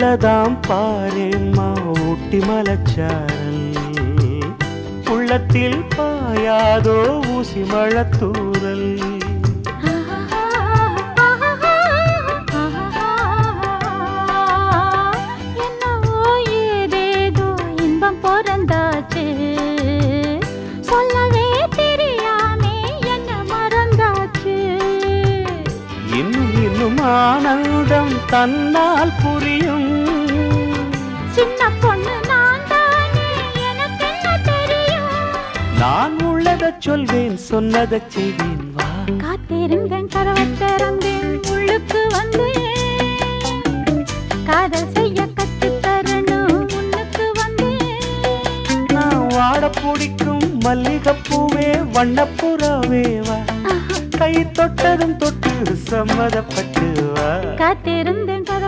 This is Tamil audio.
உள்ளதாம் பாரேம்மா ஊட்டி மலச்சாரல் உள்ளத்தில் பாயாதோ ஊசி மழத்தூரல் ஆனந்தம் தன்னால் புரியும் நான் உள்ளதைச் சொல்வேன் சொன்னதைச் செய்வேன். வா. காத்திருந்தேன் கதவை திறந்தேன் உள்ளுக்கு வந்தேன். காதல் செய்ய கத்து தரணும் உன்னுக்கு வந்தேன். நான் வாட பிடிக்கும் மல்லிகைப்பூவே வண்ணப்புறாவே வா. கை தொட்டதும் தொட்டு சம்மதப்பட்டு வா. காத்திருந்தேன்